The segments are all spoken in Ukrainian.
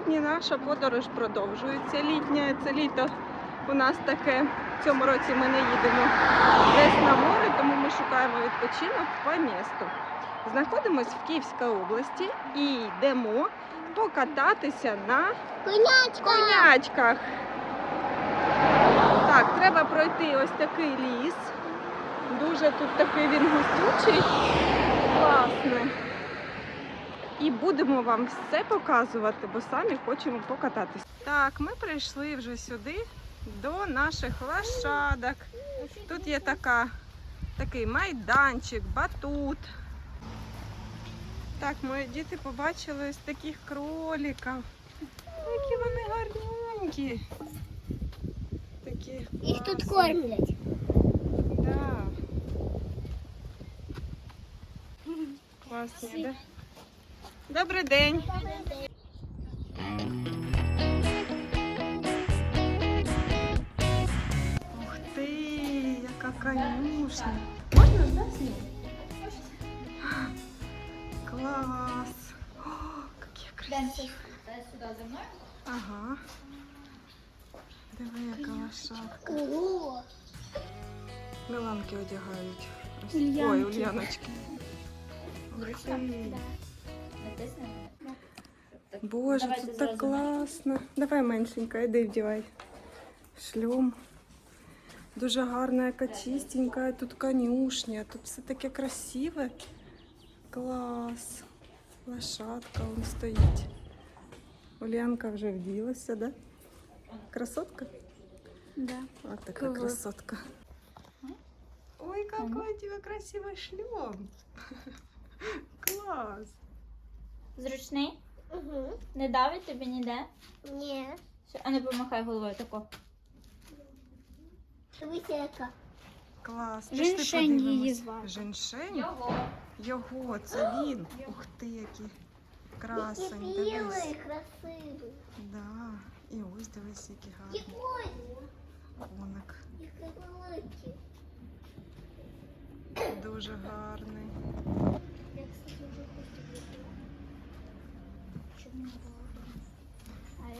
сьогодні наша подорож продовжується літня. Це літо у нас таке. В цьому році ми не їдемо десь на море, тому ми шукаємо відпочинок по місту. Знаходимося в Київській області і йдемо покататися на Конячка! конячках. Так, треба пройти ось такий ліс. Дуже тут такий він густючий. Класно. І будемо вам все показувати, бо самі хочемо покататися. Так, ми прийшли вже сюди до наших лошадок. Тут є така, такий майданчик, батут. Так, мої діти побачили ось таких кроликів. Які вони гарненькі. Такі. Їх тут кормлять. Да. Класні, да? Добрий день. Ух ти, яка конюшня. Можна да, зняти? Клас. О, які красиві. Сюди за мною. Ага. Диви, яка лошадка. Ого! Миланки одягають. Ой, ульяночки. Ух ти. Натисни. Боже, Давайте тут так зразу. класно. Давай меншенька, іди вдівай. Шльом. Дуже гарна, яка чистенька, тут конюшня, тут все таке красиве. Клас. Лошадка он стоїть. Ульянка вже вділася, да? Красотка? Да. Вот такая Класс. красотка. Ой, какой у тебя красивый шлем. Класс. Зручний? Угу. Не давить тобі ніде? Ні. Все, А не помахай головою тако. Дивися яка. Клас. Женьшень її звати. Женьшень? Його. Його, це він. Ух ти, який красень. Який білий, красивий. Да. І ось дивись, який гарний Який? коник. Який великий. Дуже гарний. Як це дуже хочу. Щоб не було. А я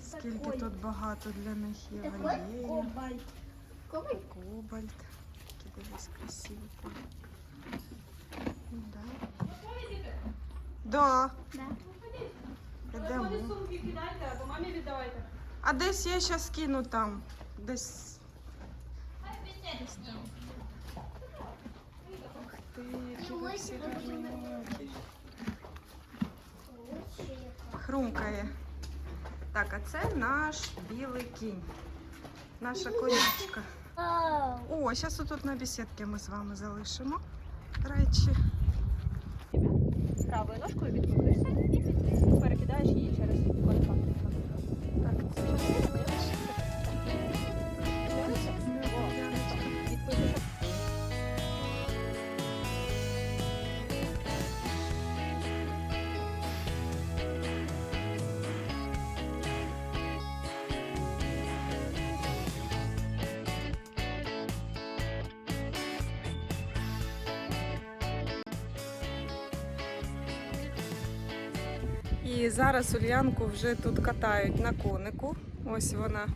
Скільки тут багато для них є Такой кобальт. Кобальт? Кобальт. Такий дивись красивий коник. Да. Да. Да. Ідемо. сумки кидайте, або мамі віддавайте. А десь я зараз кину там. Десь. Десь там. Ух ти, які всі гарненькі. Лучше яка. Хрумкає. Так, а це наш білий кінь. Наша конячка. О, зараз отут на бесідки ми з вами залишимо речі. Правою ножкою відкрутишся і перекидаєш її І зараз Ульянку вже тут катають на конику. Ось вона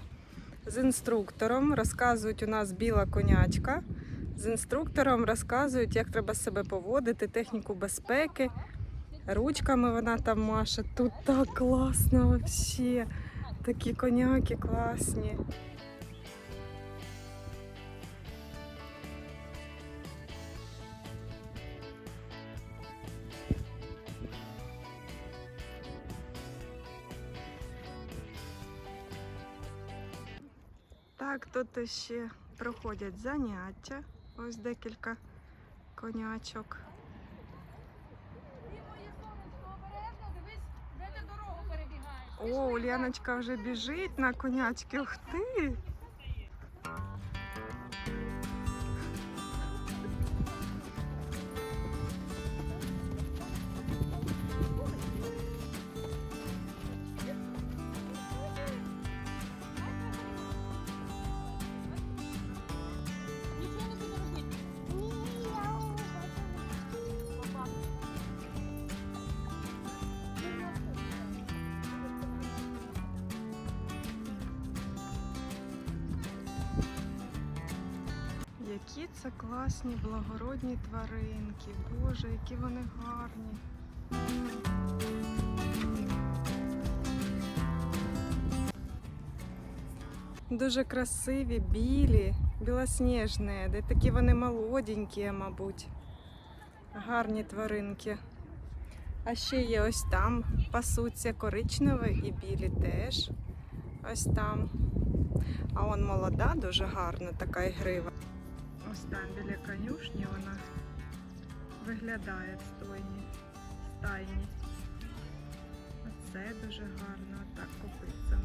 з інструктором. Розказують у нас біла конячка. З інструктором розказують, як треба себе поводити, техніку безпеки. Ручками вона там маше. Тут так класно взагалі. Такі коняки класні. Так, тут ще проходять заняття. Ось декілька конячок. О, Ульяночка вже біжить на конячки. Ух ти! Які це класні благородні тваринки. Боже, які вони гарні. Дуже красиві, білі, білосніжні, де такі вони молоденькі, мабуть. Гарні тваринки. А ще є ось там пасуться коричневі і білі теж. Ось там. А он молода, дуже гарна така ігрива. Ось там біля конюшні вона виглядає в стойні, стайні. Оце дуже гарно, так копицям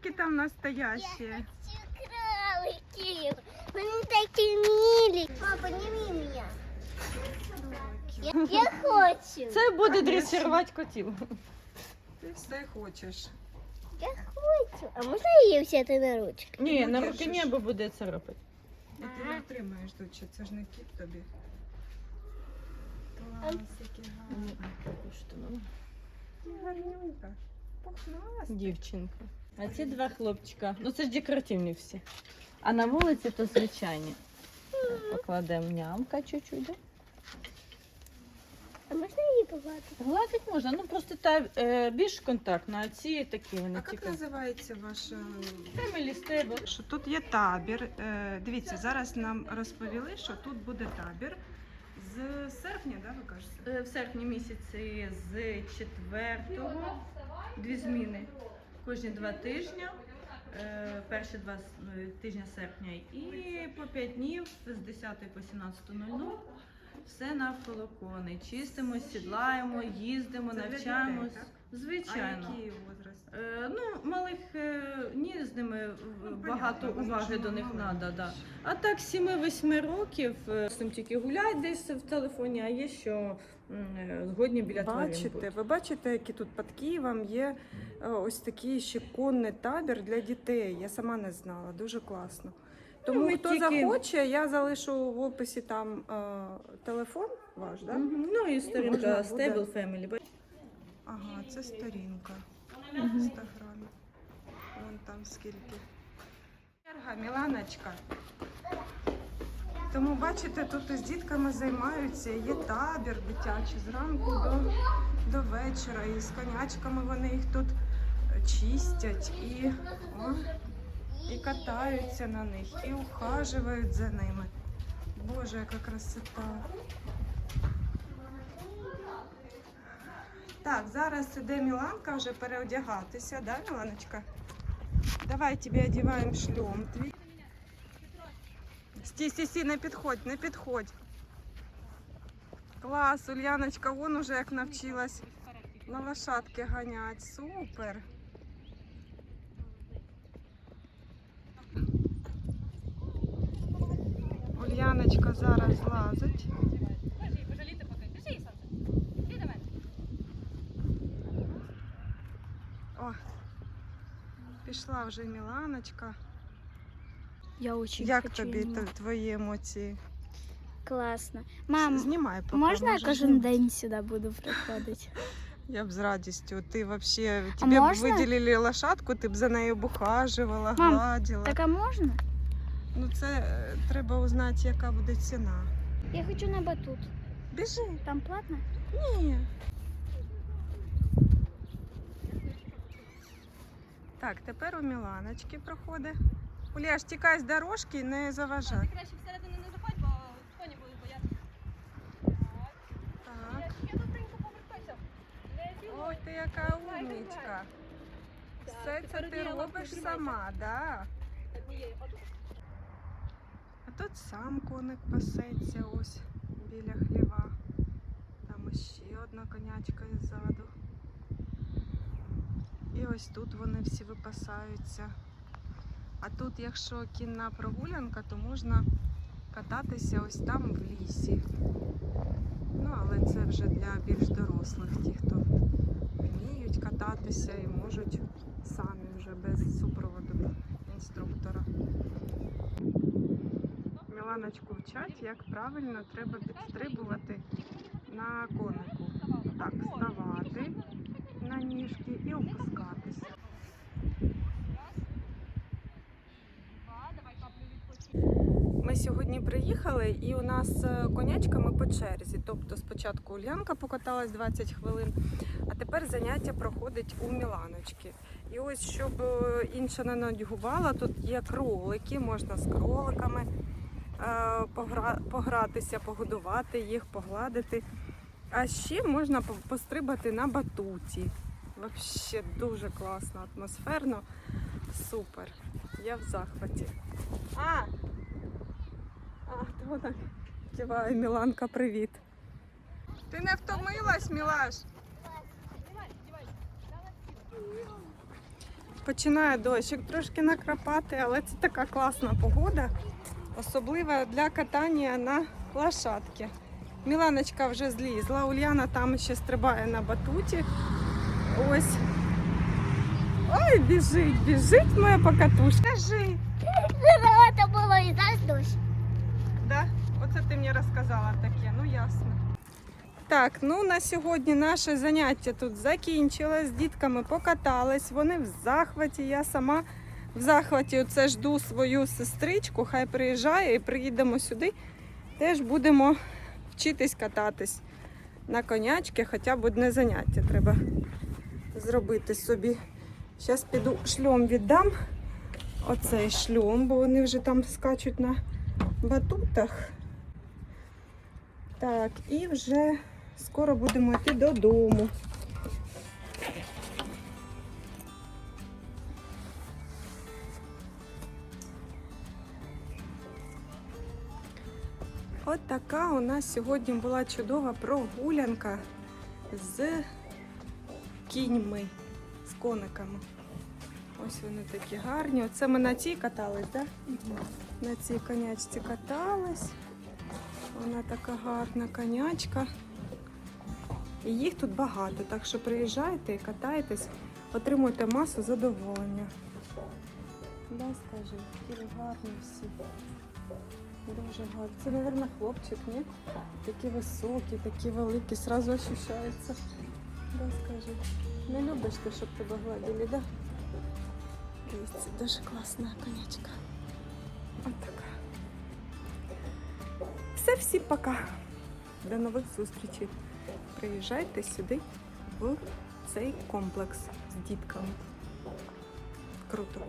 Кролики там настоящие. Я хочу кроликів. Вони такі милі. Папа, не меня. Я, я хочу. Це Буде дресирувати котів. Ти все хочеш. Я хочу. А можна її взяти на ручки? Ні, на держиш. руки небо буде царапати. І ти не отримаєш дочі, це ж не кіт тобі. Клас, які гарні. Гарнюнька. Пухнаста. Дівчинка. А ці два хлопчика. Ну це ж декоративні всі. А на вулиці то звичайні. Покладемо нямка чуть-чуть. да? А можна її погладити? Гладить можна, ну просто та е, більш контактна, а ці такі вони А як тільки. називається ваш? е, Family stable. Що тут є табір. Е, Дивіться, зараз нам розповіли, що тут буде табір з серпня, да, ви кажете? Е, В серпні місяці з 4 дві зміни. Кожні два тижні. Е, Перші два е, тижні серпня і по 5 днів з 10 по 17.00 все навколо коней. Чистимо, сідлаємо, їздимо, навчаємось. Звичайно. А який возраст? Е, ну, малих е, ні, з ними Ну, багато понятно, уваги до них треба. Да. А так 7-8 років е, з цим тільки гуляють десь в телефоні, а є що м, е, згодні біля тварин Бачите, ви бачите, які тут під Києвом є е, ось такий ще конний табір для дітей. Я сама не знала, дуже класно. Тому ми хто тільки- захоче, я залишу в описі там е, телефон ваш, да? Мгм. Ну і Можна сторінка буде. Stable Family. Ага, це сторінка в інстаграмі. Вон там скільки. Черга, Міланочка. Тому бачите, тут із дітками займаються, є табір дитячий зранку до, до вечора. І з конячками вони їх тут чистять і, о, катаються на них, і ухажують за ними. Боже, яка красота. Так, зараз іде Міланка вже переодягатися, да, Міланочка? Давай тобі одягаємо шльом твій. Стій, стій, стій, не підходь, не підходь. Клас, Ульяночка, вон уже як навчилась на лошадки ганять. Супер. Ульяночка зараз злазить. Пожалійте поки. Біжи, сонце. Іди до мене. О, пішла вже Міланочка. Я очень Як хочу тобі її. т- твої емоції? Класно. Мам, Знімай поки. можна я можеш кожен знімати. день сюди буду приходити? Я б з радістю. Ти вообще тебе б можна? виділили лошадку, ти б за нею б ухаживала, Мам, гладила. Так а можна? Ну це е, треба узнати, яка буде ціна. Я хочу на батут. Біжи. Там платно? Ні. Так, тепер у Міланочки проходить. Уляш, тікай з дорожки, не заважай. Краще всередину не заходь, бо коні будуть боятися. Так. Я добренько повертайся. Ой, ти яка умничка. Все це ти робиш сама, да? А тут сам коник пасеться ось біля хліва. Там ще одна конячка іззаду. І ось тут вони всі випасаються. А тут, якщо кінна прогулянка, то можна кататися ось там в лісі. Ну, але це вже для більш дорослих, ті, хто вміють кататися і можуть самі вже без супроводу інструктора. Міланочку вчать, як правильно треба підстрибувати на конику. Так, ставати на ніжки і опускатися. Ми сьогодні приїхали і у нас е, конячками по черзі. Тобто спочатку Ульянка покаталась 20 хвилин, а тепер заняття проходить у Міланочки. І ось, щоб е, інша не надягувала, тут є кролики, можна з кроликами погра- погратися, погодувати їх, погладити. А ще можна пострибати на батуті. Взагалі дуже класно, атмосферно, супер. Я в захваті. А! А, то вона киває, Міланка, привіт. Ти не втомилась, Мілаш? Починає дощик трошки накрапати, але це така класна погода, особливо для катання на лошадки. Міланочка вже злізла, Ульяна там ще стрибає на батуті. Ось. Ой, біжить, біжить моя покатушка. Кажи. Это было и зараз дощ. Да? Оце ти мені розказала таке, ну ясно. Так, ну на сьогодні наше заняття тут закінчилось. З дітками покатались, вони в захваті. Я сама в захваті оце жду свою сестричку, хай приїжджає і приїдемо сюди. Теж будемо вчитись кататись на конячки, хоча б одне заняття треба зробити собі. Зараз піду шльом віддам. Оцей шльом, бо вони вже там скачуть на батутах. Так, і вже скоро будемо йти додому. Така у нас сьогодні була чудова прогулянка з кіньми, з кониками. Ось вони такі гарні. Оце ми на цій катались, так? Да? На цій конячці катались. Вона така гарна конячка. І їх тут багато, так що приїжджайте і катайтесь, отримуйте масу задоволення. Да, скажи, які гарні всі. Дуже гарні. Це, мабуть, хлопчик, ні? Такі високі, такі великі, сразу ощущається. Да, скажи. Не любиш ти, щоб тебе гладили, да? Дивіться, дуже класна конячка. От така. Все, всі пока. До нових зустрічей. Приїжджайте сюди в цей комплекс з дітками. Круто.